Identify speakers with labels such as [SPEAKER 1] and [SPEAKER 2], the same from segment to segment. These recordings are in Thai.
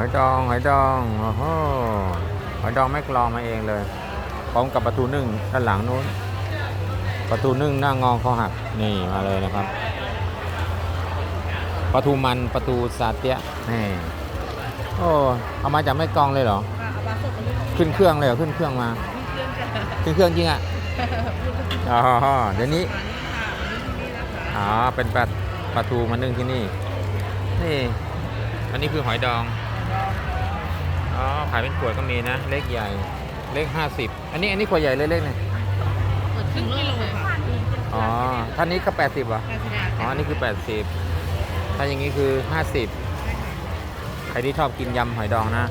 [SPEAKER 1] อยดอง หอยดองโอ้โหหอยดองแม่กลองมาเองเลยพร้อมกับประตูนึ่งด้านหลังนู้น ประตูนึ่งหน้างอเขาหักนี่มาเลยนะครับ ประตูมันประตูซาเตียะนี่โอ้เอามาจากแม่กลองเลยเหรอ
[SPEAKER 2] ค่ะเอาปลาสดมาด้วย
[SPEAKER 1] ขึ้นเครื่องเลยเหรอขึ้นเครื่องมา
[SPEAKER 2] เครื่องจ้ะ
[SPEAKER 1] ขึ้นเครื่องจริงอะอ๋อเดี๋ยวนี้
[SPEAKER 2] อันนี้ค่ะอันนี้ที่นี่นะคะ
[SPEAKER 1] อ๋อเป็นปลาปลาทูมานึ่งที่นี่ นี่ อันนี้คือหอยดอง อ๋อขายเป็นขวดก็มีนะ เล็กใหญ่ เล็กห้าสิบอันนี้อันนี้ขวดใหญ่เล็กๆเนี่ย
[SPEAKER 2] เปิดครึ่งกิโลค่ะ
[SPEAKER 1] อ๋อท่านนี้ก็แปดสิบอะ
[SPEAKER 2] การแสดง
[SPEAKER 1] อ๋ออันนี้คือแปดสิบถ้าอย่างนี้คือห้าสิบใครที่ชอบกินยำหอยดองนะ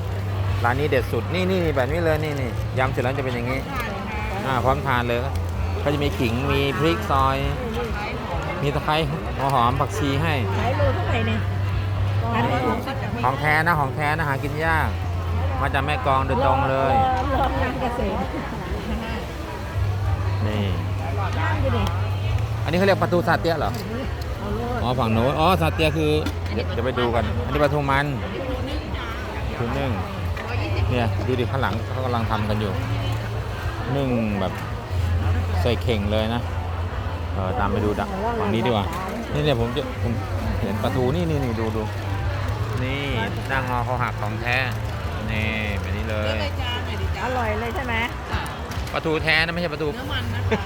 [SPEAKER 1] ร้านนี้เด็ดสุด นี่นี่แบบนี้เลยนี่นี่ยำเสร็จแล้วจะเป็นอย่างนี้
[SPEAKER 2] ค่ะเลยค่ะ
[SPEAKER 1] อ่า พร้อมทานเลย ก็จะมีขิง มีพริกซอย มีตะไคร้หัวหอม ผักชีให้
[SPEAKER 2] ขายโลเท่าไหร่เนี่ยอันนี้ ของ
[SPEAKER 1] แท้นะของแท้นะหากินยาก มาจากแม่กองโดยตรงเลย
[SPEAKER 2] รวมงานเกษตร
[SPEAKER 1] นี่
[SPEAKER 2] อั
[SPEAKER 1] นนี้เขาเรียกประตูซาเตียเหรอ
[SPEAKER 2] อ๋
[SPEAKER 1] อฝั่งโน้นอ๋อซาเตียคือเดี๋ยวไปดูกัน อันนี้ปลาทูมันทูนึ่งเนี่ยดูดิข้างหลังเขากำลังทำกันอยู่นึ่งแบบใส่เข่งเลยนะเออตามไปดูดักฝั่งนี้ดีกว่านี่เนี่ยผมจะผมเห็นปลาทูนี่นี่นี่ดูดู นี่หน้างอเขาหักของแท้ นี่แบบนี้เล
[SPEAKER 2] เลือกเลยยจ้าหน่อยดิจ้า
[SPEAKER 3] อร่อยเลยใช่ไหม
[SPEAKER 1] ปลาทูแท้นะไม่ใช่ปลาทู
[SPEAKER 2] เนื้อมันนะคะ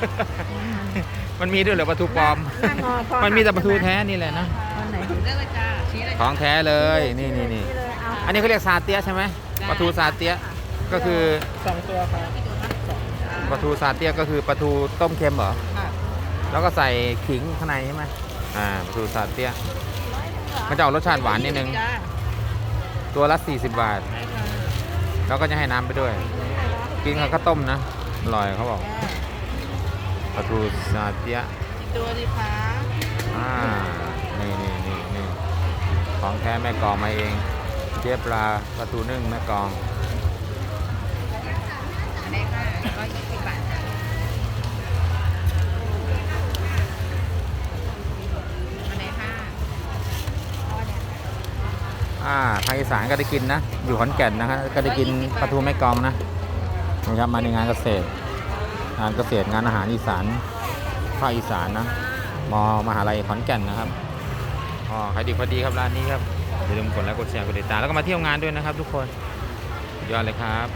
[SPEAKER 1] มันมีด้วยเหรอปลาทูปลอม
[SPEAKER 3] หน้างอพอ
[SPEAKER 1] มันมีแต่ปลาทูแท้นี่แหละนะ
[SPEAKER 3] วันไหน
[SPEAKER 2] เลือกเลยจ้าชี้เลย
[SPEAKER 1] ของแท้เลย นี่นี่นี่
[SPEAKER 3] เลยเอา
[SPEAKER 1] อันนี้เขาเรียกซาเตียะใช่ไหมปลาทูซาเตียะก็คือ
[SPEAKER 3] สองตัวค่ะ
[SPEAKER 1] ปลาทูซาเตียะก็คือปลาทูต้มเค็มเหรอ
[SPEAKER 2] ค่ะ
[SPEAKER 1] แล้วก็ใส่ขิงข้างในใช่ไหมอ่าปลาทูซาเตียะมันจะออกรสชาติหวานนิดนึง
[SPEAKER 2] จ้า
[SPEAKER 1] ตัวละ 40 บาท
[SPEAKER 2] ได้ค่ะ
[SPEAKER 1] แล้วก็จะให้น้ำไปด้วย กินกับข้าวต้มนะอร่อยเขาบอก
[SPEAKER 2] จ้า
[SPEAKER 1] ปลาทูซาเตียะ
[SPEAKER 2] อีกตัวดิคะ
[SPEAKER 1] อ่านี่นี่นี่นี่ของแท้แม่กลองมาเอง เจี๊ยบปลาปลาทูนึ่งแม่กลอง
[SPEAKER 2] อันนี้ค่ะร้อยยี่สิบบาทจ้ะอันนี้ค่ะ
[SPEAKER 1] อ่าทางอีสานก็ได้กินนะ อยู่ขอนแก่นนะฮะก็ได้กินปลาทูแม่กองนะนะครับมาในงานเกษตร งานเกษตรงานอาหารอีสานภาคอีสานนะมมหาลัยขอนแก่นนะครับอ๋อขายดีพอดีครับร้านนี้ครับอย่าลืมกดไลค์กดแชร์กดติดตามแล้วก็มาเที่ยวงานด้วยนะครับ ทุกคนยอดเลยครับ